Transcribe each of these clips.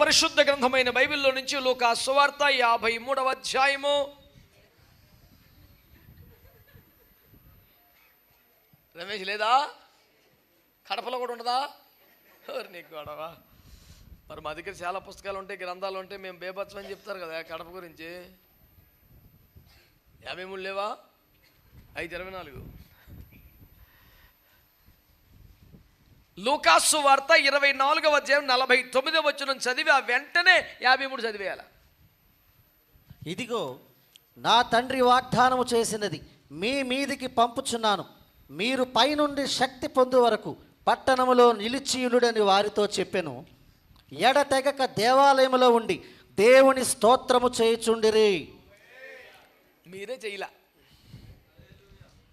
పరిశుద్ధ గ్రంథమైన బైబిల్లో నుంచి లోక సువార్త యాభై మూడవ అధ్యాయము. రమేష్ లేదా? కడపలో కూడా ఉండదా? నీకు గొడవ. మరి మా దగ్గర చాలా పుస్తకాలు ఉంటాయి గ్రంథాలు ఉంటాయి మేము బేబత్సం అని చెప్తారు కదా కడప గురించి. యాభై మూడు లేవా? ఐదు ఇరవై నాలుగు. లూకాసు వార్త ఇరవై నాలుగవ అధ్యాయం నలభై తొమ్మిదవ వచ్చిన చదివి ఆ వెంటనే యాభై మూడు చదివేయాల. ఇదిగో నా తండ్రి వాగ్దానము చేసినది మీ మీదికి పంపుచున్నాను. మీరు పైనుండి శక్తి పొందు వరకు పట్టణములో నిలిచియులుడని వారితో చెప్పెను. ఎడతెగక దేవాలయములో ఉండి దేవుని స్తోత్రము చేయుచుండిరి. మీరే చేయలా.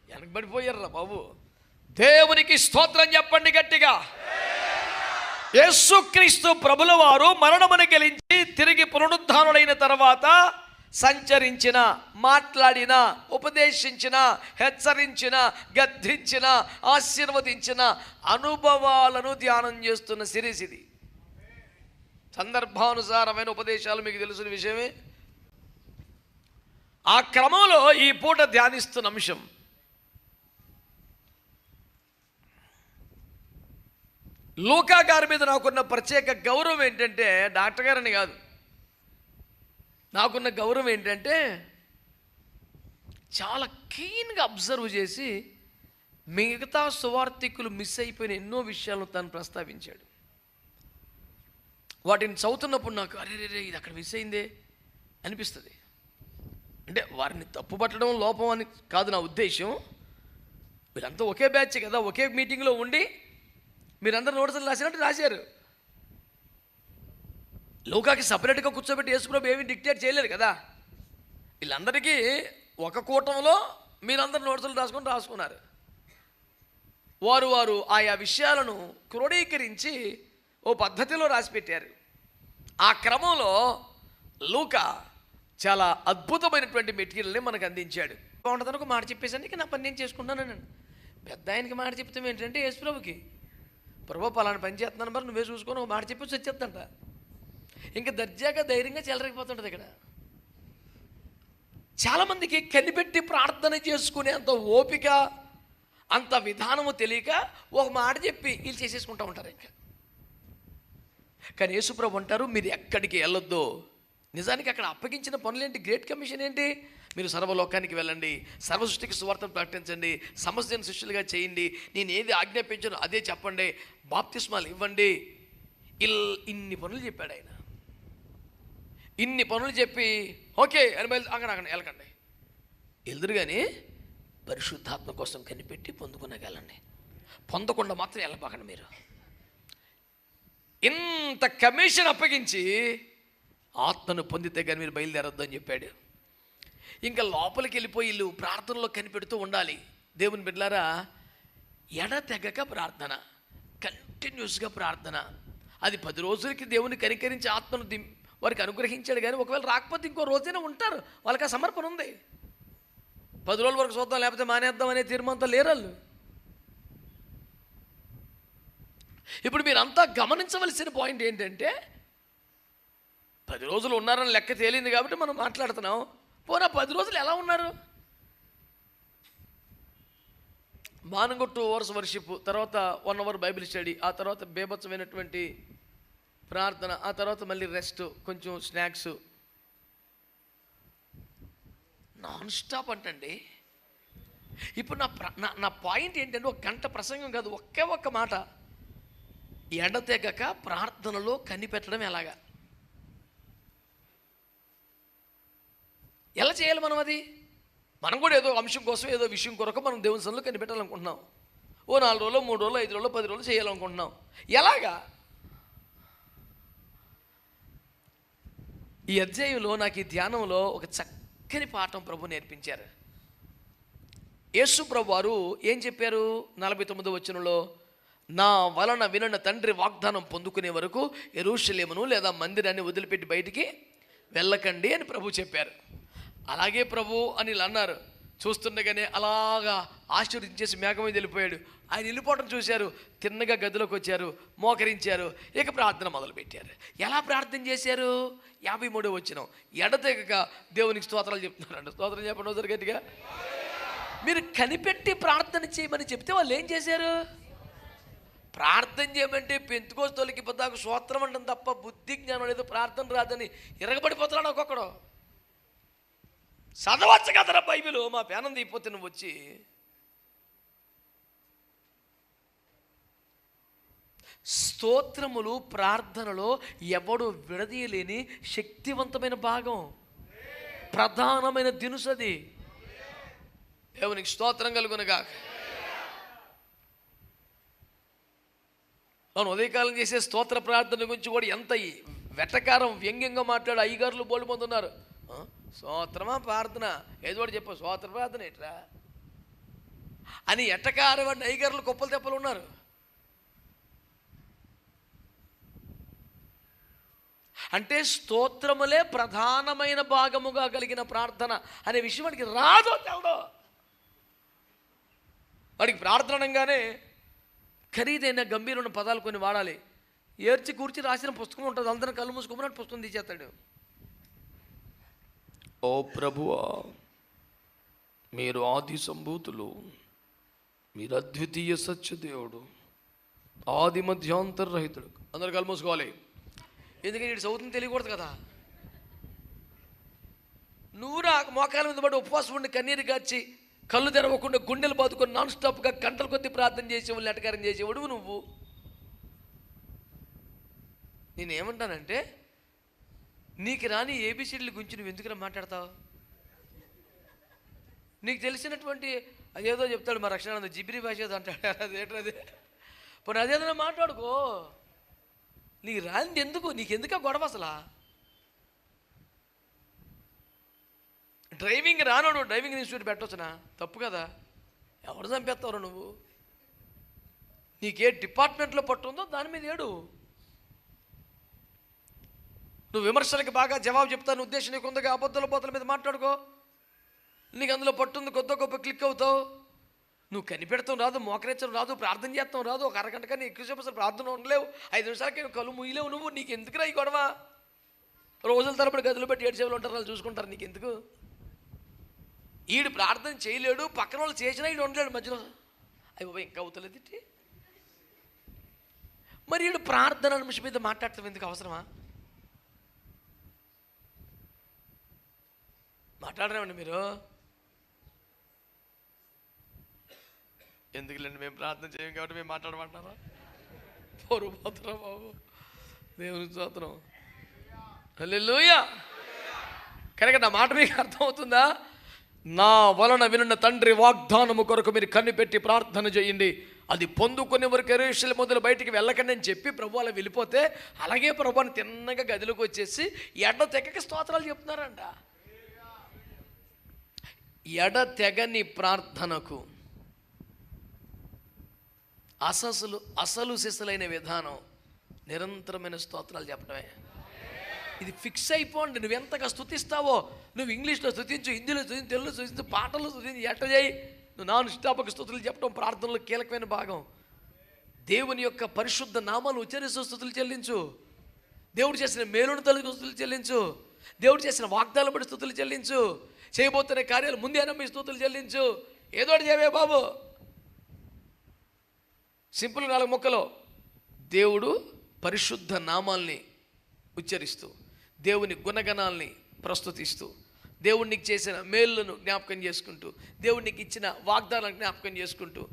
వెనకబడిపోయారా బాబు. దేవునికి స్తోత్రం చెప్పండి గట్టిగా. యేసుక్రీస్తు ప్రభుల వారు మరణమును గెలించి తిరిగి పునరుద్ధానుడైన తర్వాత సంచరించిన మాట్లాడిన ఉపదేశించిన హెచ్చరించిన గద్దించిన ఆశీర్వదించిన అనుభవాలను ధ్యానం చేస్తున్న సిరీస్ ఇది. సందర్భానుసారమైన ఉపదేశాలు మీకు తెలిసిన విషయమే. ఆ క్రమంలో ఈ పూట ధ్యానిస్తున్న అంశం. లూకా గారి మీద నాకున్న ప్రత్యేక గౌరవం ఏంటంటే డాక్టర్ గారని కాదు. నాకున్న గౌరవం ఏంటంటే చాలా క్లీన్గా అబ్జర్వ్ చేసి మిగతా సువార్థికులు మిస్ అయిపోయిన ఎన్నో విషయాలను తను ప్రస్తావించాడు. వాటిని చదువుతున్నప్పుడు నాకు అరే రే రే, ఇది అక్కడ మిస్ అయిందే అనిపిస్తుంది. అంటే వారిని తప్పు పట్టడం లోపం అని కాదు నా ఉద్దేశం వీళ్ళంతా ఒకే బ్యాచ్ కదా ఒకే మీటింగ్లో ఉండి మీరందరూ నోట్సులు రాసినట్టు రాశారు. లోకాకి సపరేట్గా కూర్చోబెట్టి యేసుప్రభు ఏమీ డిక్టేట్ చేయలేదు కదా. వీళ్ళందరికీ ఒక కూటంలో మీరందరూ నోట్సులు రాసుకొని రాసుకున్నారు. వారు వారు ఆయా విషయాలను క్రోడీకరించి ఓ పద్ధతిలో రాసిపెట్టారు. ఆ క్రమంలో లూక చాలా అద్భుతమైనటువంటి మెటీరియల్ని మనకు అందించాడు. బాగుంటుందని ఒక మాట చెప్పేసరికి నా పని నేను చేసుకుంటాను నేను పెద్ద ఆయనకి మాట చెప్తాం ఏంటంటే యేసుప్రభుకి ప్రభు పలానా పని చేస్తున్నాను మరి నువ్వే చూసుకొని ఒక మాట చెప్పి వచ్చేద్దంట ఇంకా దర్జాగా ధైర్యంగా చెలరకపోతుంటుంది ఇక్కడ. చాలామందికి కనిపెట్టి ప్రార్థన చేసుకునే అంత ఓపిక అంత విధానము తెలియక ఒక మాట చెప్పి వీళ్ళు చేసేసుకుంటూ ఉంటారు ఇంకా. కానీ యేసుప్రభు అంటారు మీరు ఎక్కడికి వెళ్ళొద్దు. నిజానికి అక్కడ అప్పగించిన పనులేంటి? గ్రేట్ కమిషన్ ఏంటి? మీరు సర్వలోకానికి వెళ్ళండి సర్వ సృష్టికి సువార్తను ప్రకటించండి సమస్యను శిష్యులుగా చేయండి నేను ఏది ఆజ్ఞాపించానో అదే చెప్పండి బాప్తిస్మాలు ఇవ్వండి. ఇల్ ఇన్ని పనులు చెప్పాడు ఆయన. ఇన్ని పనులు చెప్పి ఓకే అని బయలు అక్కడ అక్కడ వెళ్ళకండి ఎదురు కానీ పరిశుద్ధాత్మ కోసం కనిపెట్టి పొందుకునగలండి పొందకుండా మాత్రం వెళ్ళబాకండి మీరు. ఇంత కమిషన్ అప్పగించి ఆత్మను పొందితే కానీ మీరు బయలుదేరొద్దు అని చెప్పాడు. ఇంకా లోపలికి వెళ్ళిపోయి వీళ్ళు ప్రార్థనలో కనిపెడుతూ ఉండాలి. దేవుని బిడ్డలారా ఎడతెగక ప్రార్థన కంటిన్యూస్గా ప్రార్థన. అది పది రోజులకి దేవుని కనికరించి ఆత్మను దిం వారికి అనుగ్రహించాడు కానీ ఒకవేళ రాకపోతే ఇంకో రోజైనా ఉంటారు. వాళ్ళకి ఆ సమర్పణ ఉంది. పది రోజుల వరకు చూద్దాం లేకపోతే మానేద్దాం అనే తీర్మానంతో లేరాళ్ళు ఇప్పుడు మీరంతా గమనించవలసిన పాయింట్ ఏంటంటే పది రోజులు ఉన్నారని లెక్క తేలింది కాబట్టి మనం మాట్లాడుతున్నాం. పోనా పది రోజులు ఎలా ఉన్నారు? మార్నింగ్ టూ అవర్స్ వర్షిప్ తర్వాత వన్ అవర్ బైబిల్ స్టడీ ఆ తర్వాత బేభత్సమైనటువంటి ప్రార్థన ఆ తర్వాత మళ్ళీ రెస్ట్ కొంచెం స్నాక్స్ నాన్ స్టాప్ అంటండి. ఇప్పుడు నా ప్ర- నా నా పాయింట్ ఏంటంటే ఒక గంట ప్రసంగం కాదు ఒకే ఒక్క మాట. ఎడతెగక ప్రార్థనలో కనిపెట్టడం ఎలాగా? ఎలా చేయాలి మనం అది? మనం కూడా ఏదో అంశం కోసం ఏదో విషయం కొరకు మనం దేవుని సన్నిలో కనిపెట్టాలనుకుంటున్నాం. ఓ నాలుగు రోజులు మూడు రోజులు ఐదు రోజులు పది రోజులు చేయాలనుకుంటున్నాం. ఎలాగా? ఈ అధ్యాయంలో నాకు ఈ ధ్యానంలో ఒక చక్కని పాఠం ప్రభు నేర్పించారు. యేసు ప్రభు వారు ఏం చెప్పారు? నలభై తొమ్మిదో వచనంలో నా వలన వినన తండ్రి వాగ్దానం పొందుకునే వరకు ఎరుషలేమును లేదా మందిరాన్ని వదిలిపెట్టి బయటికి వెళ్ళకండి అని ప్రభు చెప్పారు. అలాగే ప్రభు అని వీళ్ళు అన్నారు. చూస్తుండగానే అలాగా ఆశీర్వదించేసి మేఘం వెళ్ళిపోయాడు. ఆయన వెళ్ళిపోవడం చూశారు. తిన్నగా గదిలోకి వచ్చారు. మోకరించారు. ఇక ప్రార్థన మొదలుపెట్టారు. ఎలా ప్రార్థన చేశారు? యాభై మూడో వచ్చిన ఎడతెగక దేవునికి స్తోత్రాలు చెప్తున్నారండి స్తోత్రం చెప్పండి ఒకసారి గట్టిగా. మీరు కనిపెట్టి ప్రార్థన చేయమని చెప్తే వాళ్ళు ఏం చేశారు? ప్రార్థన చేయమంటే పెంతుకోస్తోలికి పొద్దాకు స్తోత్రం అంటాం తప్ప బుద్ధి జ్ఞానం లేదు ప్రార్థన రాదని ఇరగబడిపోతున్నాడు ఒక్కొక్కడు. చదవచ్చు కదరా బైబిల్. మా పేనం తీపోతే నువ్వు వచ్చి స్తోత్రములు ప్రార్థనలో ఎవడు విడదీయలేని శక్తివంతమైన భాగం. ప్రధానమైన దినుసది దేవునికి స్తోత్రం కలుగునగా మనం ఉదయకాలం చేసే స్తోత్ర ప్రార్థన గురించి కూడా ఎంత వెటకారం వ్యంగ్యంగా మాట్లాడు అయ్యగారులు బోళ్ళు స్తోత్రమా ప్రార్థన? ఏదో ఒకటి చెప్పు స్తోత్ర ప్రార్థన ఎట్రా అని ఎట్టకారు నైగర్లు అయ్యగారులు కుప్పలు తెప్పలు ఉన్నారు. అంటే స్తోత్రములే ప్రధానమైన భాగముగా కలిగిన ప్రార్థన అనే విషయం వాడికి రాదో తెలదో. వాడికి ప్రార్థనగానే ఖరీదైన గంభీరమైన పదాలు కొన్ని వాడాలి. ఏర్చి కూర్చి రాసిన పుస్తకం ఉంటుంది అందరం కళ్ళు మూసుకోమని పుస్తకం తీసేస్తాడు. ఓ ప్రభువా మీరు ఆది సంభూతులు మీరు అద్వితీయ సత్యదేవుడు ఆది మధ్యాంతరహితుడు అందరు కళ్ళు ఎందుకంటే ఇటు చదువుతుంది తెలియకూడదు కదా. నువ్వు నా మోకాల మీద పడి ఉపవాసం ఉండి కన్నీరు కాచి కళ్ళు తెరవకుండా గుండెలు బాదుకొని నాన్ స్టాప్గా గంటల కొద్ది ప్రార్థన చేసేవాళ్ళు ఎటకారం చేసేవాడు నువ్వు. నేనేమంటానంటే నీకు రాని ఏబిసిడీల గురించి నువ్వు ఎందుకు మాట్లాడతావు? నీకు తెలిసినటువంటి అదేదో చెప్తాడు మా రక్షణ జిబిరి భాష ఏదో అంటాడు అదేంటది పోనీ అదేదైనా మాట్లాడుకో. నీకు రానిది ఎందుకు? నీకు ఎందుక గొడవ అసలా? డ్రైవింగ్ రానోడు డ్రైవింగ్ ఇన్స్టిట్యూట్ పెట్టవచ్చునా తప్పు కదా. ఎవరు చంపేస్తావు నువ్వు? నీకే డిపార్ట్మెంట్లో పట్టు ఉందో దాని మీద ఏడు. నువ్వు విమర్శలకు బాగా జవాబు చెప్తాను ఉద్దేశం నీకు ఉందిగా అబద్ధాల పోతల మీద మాట్లాడుకో. నీకు అందులో పట్టుంది కొత్త గొప్ప క్లిక్ అవుతావు. నువ్వు కనిపెడతాం రాదు మోకరించడం రాదు ప్రార్థన చేస్తాం రాదు ఒక అరగంట కానీ ఎక్కువసేపు అసలు ప్రార్థన ఉండలేవు. ఐదు నిమిషాలకి కళ్ళు ముయ్యలేవు నువ్వు నీకు ఎందుకురా ఈ గొడవ? రోజుల తరబడి గదులు పెట్టి ఏడు సేవలు ఉంటారు వాళ్ళు చూసుకుంటారు నీకు ఎందుకు? ఈడు ప్రార్థన చేయలేడు పక్కన వాళ్ళు చేసినా ఈడు ఉండలేడు మధ్యలో. అయ్యి బాబా ఇంకా అవుతలేదు మరి ఈడు ప్రార్థన నిమిషం మీద మాట్లాడతాం ఎందుకు అవసరమా? మాట్లాడరేమండి మీరు. ఎందుకులేండి మేము ప్రార్థన చేయం కాబట్టి మేము మాట్లాడమంటారా పొరుగు పోతురా బాబు. దేవుని స్తోత్రం. హల్లెలూయా. కనుక నా మాట మీకు అర్థమవుతుందా? నా వలన వినున్న తండ్రి వాగ్దానము కొరకు మీరు కనిపెట్టి ప్రార్థన చేయండి. అది పొందుకునే వరకు ఎరేషుల మొదలు బయటికి వెళ్ళకండి అని చెప్పి ప్రభు అలా వెళ్ళిపోతే అలాగే ప్రభుని తిన్నగా గదిలోకి వచ్చేసి ఎడ తెగక స్తోత్రాలు చెప్తున్నారంట. ఎడ తెగని ప్రార్థనకు అసలు అసలు సిసలైన విధానం నిరంతరమైన స్తోత్రాలు చెప్పడమే. ఇది ఫిక్స్ అయిపోండి నువ్వు ఎంతగా స్థుతిస్తావో నువ్వు ఇంగ్లీష్లో స్థుతించు హిందీలో స్థుతించు తెలుగులో స్థుతించు పాటల్లో స్థుతించు ఎట్ట చేయి? నువ్వు నాన్ స్టాపక స్థుతులు చెప్పడం ప్రార్థనలో కీలకమైన భాగం. దేవుని యొక్క పరిశుద్ధ నామాలు ఉచ్చరిస్తూ స్థుతులు చెల్లించు. దేవుడు చేసిన మేలును తల్లి స్థుతులు చెల్లించు. దేవుడు చేసిన వాగ్దాలు బట్టి స్థుతులు చెల్లించు. చేయబోతున్న కార్యాలు ముందే నమ్మి స్థుతులు చెల్లించు. ఏదో చేయవే బాబు. సింపుల్ నాలుగు మొక్కలో. దేవుడు పరిశుద్ధ నామాల్ని ఉచ్చరిస్తూ దేవుని గుణగణాల్ని ప్రస్తుతిస్తూ దేవుడికి చేసిన మేళ్ళను జ్ఞాపకం చేసుకుంటూ దేవుడికి ఇచ్చిన వాగ్దానాలను జ్ఞాపకం చేసుకుంటూ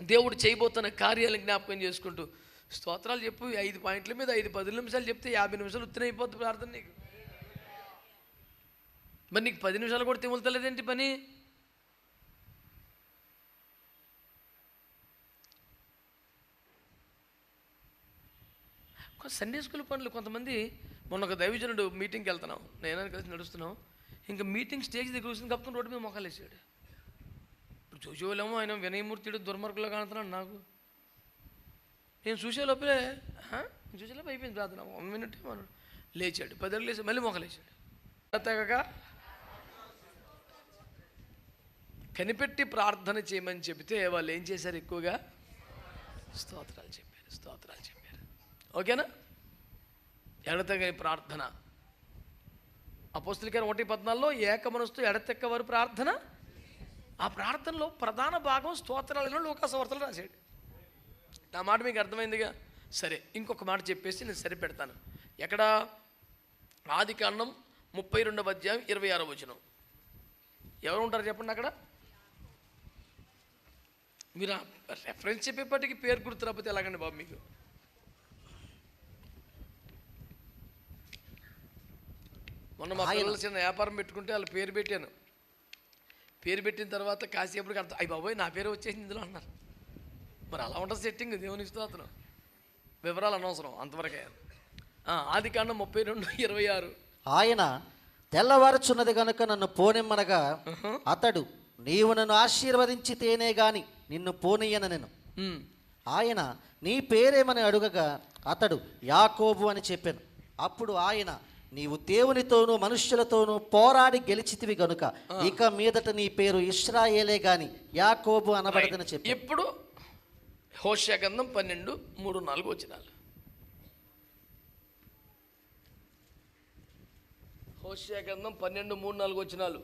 దేవుడు చేయబోతున్న కార్యాలను జ్ఞాపకం చేసుకుంటూ స్తోత్రాలు చెప్పు ఐదు పాయింట్ల మీద ఐదు పది నిమిషాలు చెప్తే యాభై నిమిషాలు ఉత్తరం అయిపోద్ది ప్రార్థన నీకు. మరి నీకు పది నిమిషాలు కూడా తిములుతలేదేంటి పని? సండే స్కూల్ పనులు కొంతమంది మొన్న ఒక దైవజనుడు మీటింగ్కి వెళ్తున్నాం. నేను కలిసి నడుస్తున్నాం. ఇంకా మీటింగ్ స్టేజ్ దగ్గర వచ్చింది కప్పుకుని రోడ్డు మీద మొక్కలు వేసాడు. ఇప్పుడు చూసేవాళ్ళేమో ఆయన వినయమూర్తిడు దుర్మార్గులో కానుతున్నాడు నాకు. నేను చూసే లోపలే చూసే లోపల అయిపోయింది ప్రార్థన. వన్ మినిట్ మనం లేచాడు. పదేళ్ళు లేచి మళ్ళీ మొక్కలు వేసాడు. తెగక కనిపెట్టి ప్రార్థన చేయమని చెబితే వాళ్ళు ఏం చేశారు ఎక్కువగా? స్తోత్రాలు చెప్పారు స్తోత్రాలు చెప్పారు. ఓకేనా? ఎడతగని ప్రార్థన. అపోస్తులికైన ఒకటి పద్నాలుగులో ఏకమనస్తు ఎడతెక్కవారు ప్రార్థన. ఆ ప్రార్థనలో ప్రధాన భాగం స్తోత్రాలను లోకాసవర్తలు రాశాడు. నా మాట మీకు అర్థమైందిగా? సరే ఇంకొక మాట చెప్పేసి నేను సరిపెడతాను. ఎక్కడ? ఆది కాండం ముప్పై రెండవ అధ్యాయం ఇరవై ఆరో వచనం. ఎవరు ఉంటారు చెప్పండి అక్కడ? మీరు ఆ రెఫరెన్స్ చెప్పేపటికి పేరు గుర్తు రాకపోతే ఎలాగండి బాబు మీకు? మొన్న మా పిల్లలు చిన్న వ్యాపారం పెట్టుకుంటే వాళ్ళ పేరు పెట్టాను. పేరు పెట్టిన తర్వాత కాసేపటికి అర్థం అయ్యి బాబోయ్ నా పేరు వచ్చేసింది ఇందులో అన్నారు. మరి అలా ఉంటుంది సెట్టింగ్ దేవుని స్తోత్రం. వివరాలు అనవసరం అంతవరకే. ఆది కాండం ముప్పై రెండు ఇరవై ఆరు. ఆయన తెల్లవారుచున్నది గనుక నన్ను పోనిమ్మనగా అతడు నీవు నన్ను ఆశీర్వదించితేనే గాని నిన్ను పోనీయన నేను. ఆయన నీ పేరేమని అడుగగా అతడు యాకోబు అని చెప్పాను. అప్పుడు ఆయన నీవు దేవునితోనూ మనుష్యులతోనూ పోరాడి గెలిచితివి గనుక ఇక మీదట నీ పేరు ఇస్రాయేలే గాని యాకోబు అనబడదని చెప్పి ఇప్పుడు హోషయ గంధం పన్నెండు మూడు నాలుగు వచ్చినాలు హోషయ గంధం పన్నెండు మూడు నాలుగు వచ్చినాలు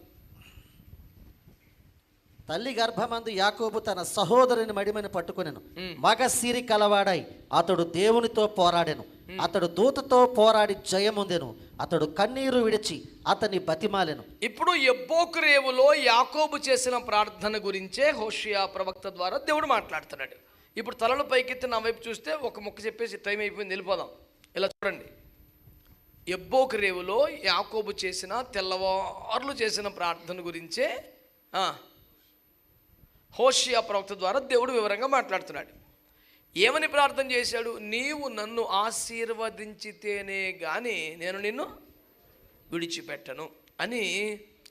తల్లి గర్భమందు యాకోబు తన సహోదరుని మడిమని పట్టుకొనెను. మగ సిరి కలవాడై అతడు దేవునితో పోరాడెను. అతడు దూతతో పోరాడి జయముందెను. అతడు కన్నీరు విడిచి అతని బతిమాలెను. ఇప్పుడు ఎబ్బోకురేవులో యాకోబు చేసిన ప్రార్థన గురించే హోషియా ప్రవక్త ద్వారా దేవుడు మాట్లాడుతున్నాడు. ఇప్పుడు తలలు పైకెత్తి నా వైపు చూస్తే ఒక ముక్క చెప్పేసి టైం అయిపోయింది వెళ్ళిపోదాం. ఇలా చూడండి. ఎబ్బోకు రేవులో యాకోబు చేసిన తెల్లవార్లు చేసిన ప్రార్థన గురించే ఆ, హోషియా ప్రవక్త ద్వారా దేవుడు వివరంగా మాట్లాడుతున్నాడు. ఏమని ప్రార్థన చేశాడు? నీవు నన్ను ఆశీర్వదించితేనే కానీ నేను నిన్ను విడిచిపెట్టను అని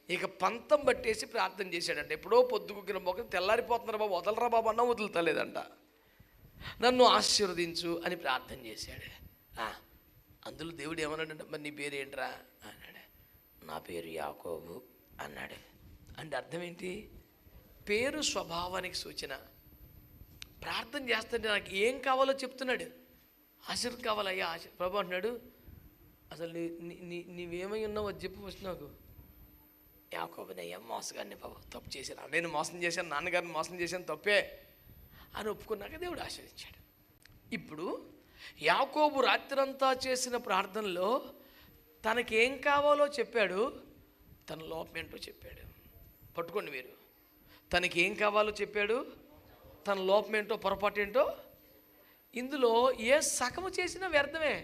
ఇక పంతం పట్టేసి ప్రార్థన చేశాడంట. ఎప్పుడో పొద్దుకుకిన మొక్క తెల్లారిపోతున్నారు బాబు. వదలరా బాబు అన్న వదులుతలేదంట. నన్ను ఆశీర్వదించు అని ప్రార్థన చేశాడు. అందులో దేవుడు ఏమన్నాడంటే మరి నీ పేరు ఏంట్రా అన్నాడు. నా పేరు యాకోబు అన్నాడు. అంటే అర్థం ఏంటి? పేరు స్వభావానికి సూచన. ప్రార్థన చేస్తుంటే నాకు ఏం కావాలో చెప్తున్నాడు. ఆశీర్ కావాలయ్యా ఆశ ప్రభు అంటున్నాడు అసలు నీ నీ- నీవేమై ఉన్నావో అది చెప్పు ఫస్ట్ నాకు. యాకోబునయ్యా మోసగాన్ని బాబు తప్పు చేశాను? నేను మోసం చేశాను నాన్నగారిని మోసం చేశాను తప్పే? అని ఒప్పుకున్నాక దేవుడు ఆశ్రయించాడు ఇప్పుడు యాకోబు రాత్రంతా చేసిన ప్రార్థనలో తనకేం కావాలో చెప్పాడు తన లోపం ఏంటో చెప్పాడు. పట్టుకోండి మీరు. తనకి ఏం కావాలో చెప్పాడు? తన లోపం ఏంటో పొరపాటు ఏంటో ఇందులో ఏ సగము చేసినా వ్యర్థమే.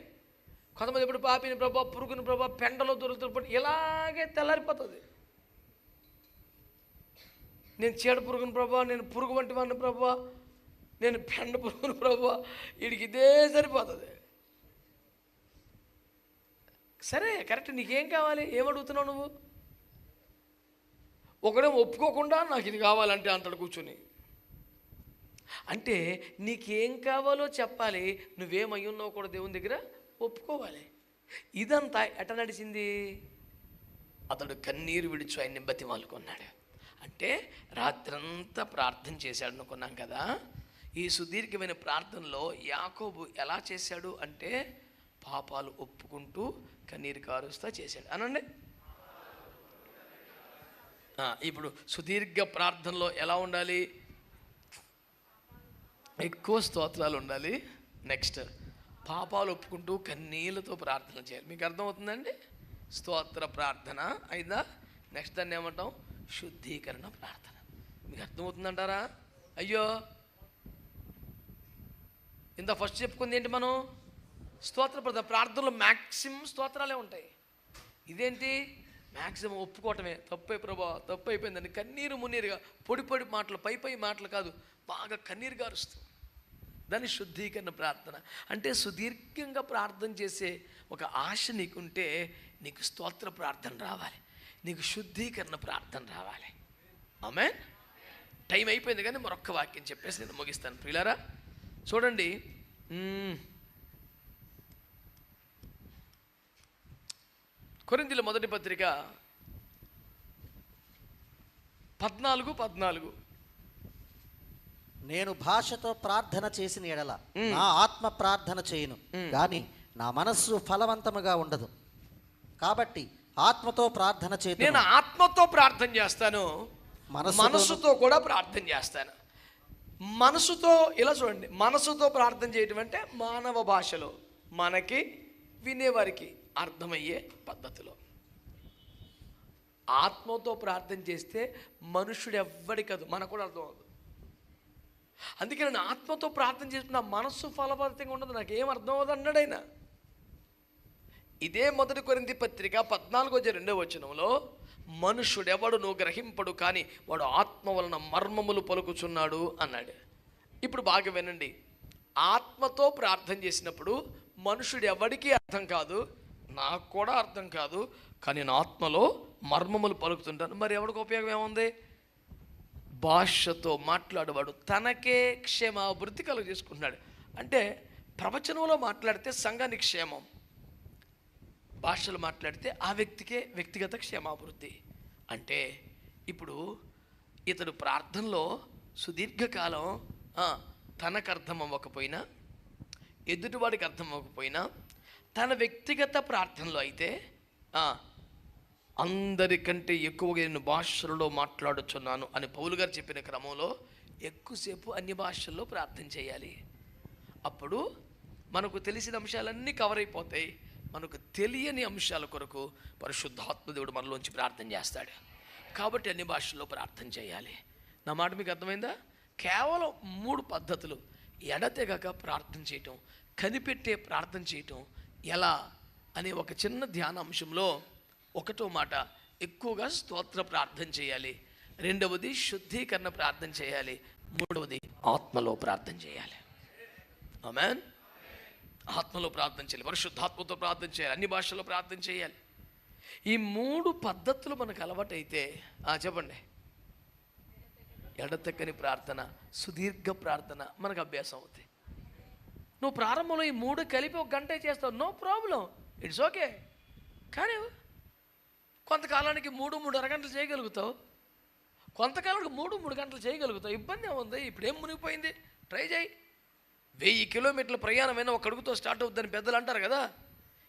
కొంతమంది ఇప్పుడు పాపిని ప్రభా పురుగుని ప్రభా పెండలో దొరుకుతున్నప్పుడు ఇలాగే తెల్లారిపోతుంది. నేను చీడ పురుగుని ప్రభా నేను పురుగు వంటి వాడిని ప్రభా నేను పెండ పురుగుని ప్రభా వీడికి ఇదే సరిపోతుంది. సరే కరెక్ట్ నీకేం కావాలి? ఏమడుగుతున్నావు నువ్వు? ఒకడే ఒప్పుకోకుండా నాకు ఇది కావాలంటే అంటాడు కూర్చొని. అంటే నీకేం కావాలో చెప్పాలి నువ్వేమై ఉన్నావు కూడా దేవుని దగ్గర? ఒప్పుకోవాలి. ఇదంతా ఎట నడిచింది? అతడు కన్నీరు విడిచి ఆయన్ని బతిమాలుకున్నాడు. అంటే రాత్రంతా ప్రార్థన చేశాడు అనుకున్నాం కదా. ఈ సుదీర్ఘమైన ప్రార్థనలో యాకోబు ఎలా చేశాడు అంటే పాపాలు ఒప్పుకుంటూ కన్నీరు కారుస్తా చేశాడు. అనండి. ఇప్పుడు సుదీర్ఘ ప్రార్థనలో ఎలా ఉండాలి? ఎక్కువ స్తోత్రాలు ఉండాలి. నెక్స్ట్ పాపాలు ఒప్పుకుంటూ కన్నీళ్ళతో ప్రార్థన చేయాలి. మీకు అర్థమవుతుందండి? స్తోత్ర ప్రార్థన. అయిందా? నెక్స్ట్ దాన్ని ఏమంటాం? శుద్ధీకరణ ప్రార్థన. మీకు అర్థమవుతుందంటారా? అయ్యో! ఇంత ఫస్ట్ చెప్పుకుంది ఏంటి మనం? స్తోత్ర ప్రార్థన ప్రార్థనలో మ్యాక్సిమం స్తోత్రాలే ఉంటాయి. ఇదేంటి? మ్యాక్సిమం ఒప్పుకోవటమే. తప్పై ప్రభా తప్పు అయిపోయిందని కన్నీరు మున్నీరుగా పొడి పొడి మాటలు పై పై మాటలు కాదు బాగా కన్నీరు గారుస్తూ. దాని శుద్ధీకరణ ప్రార్థన. అంటే సుదీర్ఘంగా ప్రార్థన చేసే ఒక ఆశ నీకుంటే నీకు స్తోత్ర ప్రార్థన రావాలి. నీకు శుద్ధీకరణ ప్రార్థన రావాలి. ఆమె టైం అయిపోయింది కానీ మరొక్క వాక్యం చెప్పేసి నేను ముగిస్తాను. ప్రియులారా చూడండి. మ్మ్. కొరింథీల మొదటి పత్రిక పద్నాలుగు పద్నాలుగు. నేను భాషతో ప్రార్థన చేసిన ఎడల నా ఆత్మ ప్రార్థన చేయను. కానీ నా మనస్సు ఫలవంతముగా ఉండదు. కాబట్టి ఆత్మతో ప్రార్థన నేను చేతును ఆత్మతో ప్రార్థన చేస్తాను. మనసుతో కూడా ప్రార్థన చేస్తాను. మనసుతో ఇలా చూడండి. మనసుతో ప్రార్థన చేయటం అంటే మానవ భాషలో మనకి వినేవారికి అర్థమయ్యే పద్ధతిలో. ఆత్మతో ప్రార్థన చేస్తే మనుషుడు ఎవ్వడి కాదు మనకు కూడా అర్థం అవుతుంది అందుకే నేను ఆత్మతో ప్రార్థన చేసిన మనస్సు ఫలభరితంగా ఉండదు నాకేం అర్థం అవ్వదు అన్నాడు ఆయన. ఇదే మొదటి కొరింది పత్రిక పద్నాలుగో రెండో వచనంలో మనుషుడెవడును గ్రహింపడు కానీ వాడు ఆత్మ వలన మర్మములు పలుకుచున్నాడు అన్నాడు. ఇప్పుడు బాగా వినండి. ఆత్మతో ప్రార్థన చేసినప్పుడు మనుషుడు ఎవడికి అర్థం కాదు నాకు కూడా అర్థం కాదు కానీ నా ఆత్మలో మర్మములు పలుకుతుంటాను. మరి ఎవడికి ఉపయోగం ఏముంది? భాషతో మాట్లాడేవాడు తనకే క్షేమాభివృద్ధి కలుగు చేసుకుంటున్నాడు అంటే ప్రవచనంలో మాట్లాడితే సంఘానికి క్షేమం భాషలు మాట్లాడితే ఆ వ్యక్తికే వ్యక్తిగత క్షేమాభివృద్ధి అంటే ఇప్పుడు ఇతడు ప్రార్థనలో సుదీర్ఘకాలం తనకు అర్థం అవ్వకపోయినా ఎదుటివాడికి అర్థం అవ్వకపోయినా తన వ్యక్తిగత ప్రార్థనలో అయితే అందరికంటే ఎక్కువగా నేను భాషలలో మాట్లాడుచున్నాను అని పౌలు గారు చెప్పిన క్రమంలో ఎక్కువసేపు అన్ని భాషల్లో ప్రార్థన చేయాలి. అప్పుడు మనకు తెలిసిన అంశాలన్నీ కవర్ అయిపోతాయి. మనకు తెలియని అంశాల కొరకు పరిశుద్ధాత్మదేవుడు మనలోంచి ప్రార్థన చేస్తాడు. కాబట్టి అన్ని భాషల్లో ప్రార్థన చేయాలి. నా మాట మీకు అర్థమైందా? కేవలం మూడు పద్ధతులు. ఎడతెగక ప్రార్థన చేయటం కనిపెట్టే ప్రార్థన చేయటం ఎలా అనే ఒక చిన్న ధ్యాన అంశంలో ఒకటో మాట ఎక్కువగా స్తోత్ర ప్రార్థన చేయాలి. రెండవది శుద్ధీకరణ ప్రార్థన చేయాలి. మూడవది ఆత్మలో ప్రార్థన చేయాలి. ఆమెన్. ఆత్మలో ప్రార్థన చేయాలి. పరిశుద్ధాత్మతో ప్రార్థన చేయాలి. అన్ని భాషల్లో ప్రార్థన చేయాలి. ఈ మూడు పద్ధతులు మనకు అలవాటైతే ఆ, చెప్పండి. ఎడతెక్కని ప్రార్థన సుదీర్ఘ ప్రార్థన మనకు అభ్యాసం అవుతాయి. నువ్వు ప్రారంభంలో ఈ మూడు కలిపి ఒక గంట చేస్తావు. నో ప్రాబ్లం ఇట్స్ ఓకే కానీ కొంతకాలానికి మూడు మూడు అరగంటలు చేయగలుగుతావు. కొంతకాలానికి మూడు మూడు గంటలు చేయగలుగుతావు. ఇబ్బంది ఏముంది? ఇప్పుడు ఏం మునిగిపోయింది? ట్రై చేయి. వెయ్యి కిలోమీటర్ల ప్రయాణమైనా ఒక అడుగుతో స్టార్ట్ అవుతుందని పెద్దలు అంటారు కదా.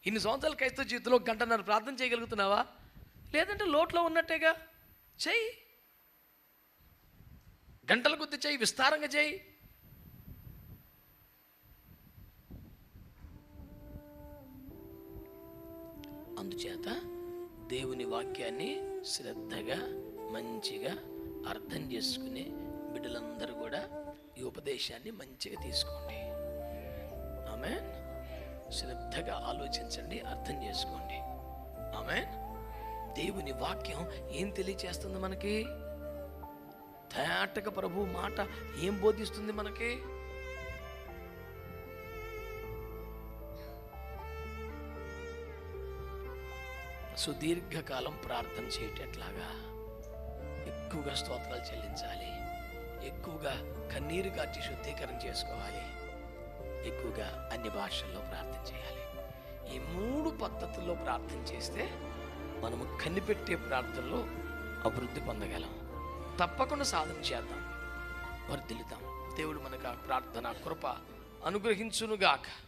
ఇన్ని సంవత్సరాల క్రైస్తవ జీవితంలో గంటన్నర ప్రార్థన చేయగలుగుతున్నావా? లేదంటే లోట్లో ఉన్నట్టేగా? చెయ్యి గంటల కొద్ది చేయి విస్తారంగా చేయి. అందుచేత దేవుని వాక్యాన్ని శ్రద్ధగా మంచిగా అర్థం చేసుకునే బిడ్డలందరూ కూడా ఈ ఉపదేశాన్ని మంచిగా తీసుకోండి. ఆమె శ్రద్ధగా ఆలోచించండి అర్థం చేసుకోండి. ఆమె దేవుని వాక్యం ఏం తెలియచేస్తుంది మనకి? తేటగా ప్రభు మాట ఏం బోధిస్తుంది మనకి? సుదీర్ఘకాలం ప్రార్థన చేయటట్లాగా ఎక్కువగా స్తోత్రాలు చెల్లించాలి. ఎక్కువగా కన్నీరు గార్చి శుద్ధీకరణ చేసుకోవాలి. ఎక్కువగా అన్ని భాషల్లో ప్రార్థన చేయాలి. ఈ మూడు పద్ధతుల్లో ప్రార్థన చేస్తే మనము కనిపెట్టే ప్రార్థనలో అభివృద్ధి పొందగలం. తప్పకుండా సాధన చేద్దాం. వర్ధిల్లుతాం. దేవుడు మనకు ఆ ప్రార్థన కృప అనుగ్రహించునుగాక.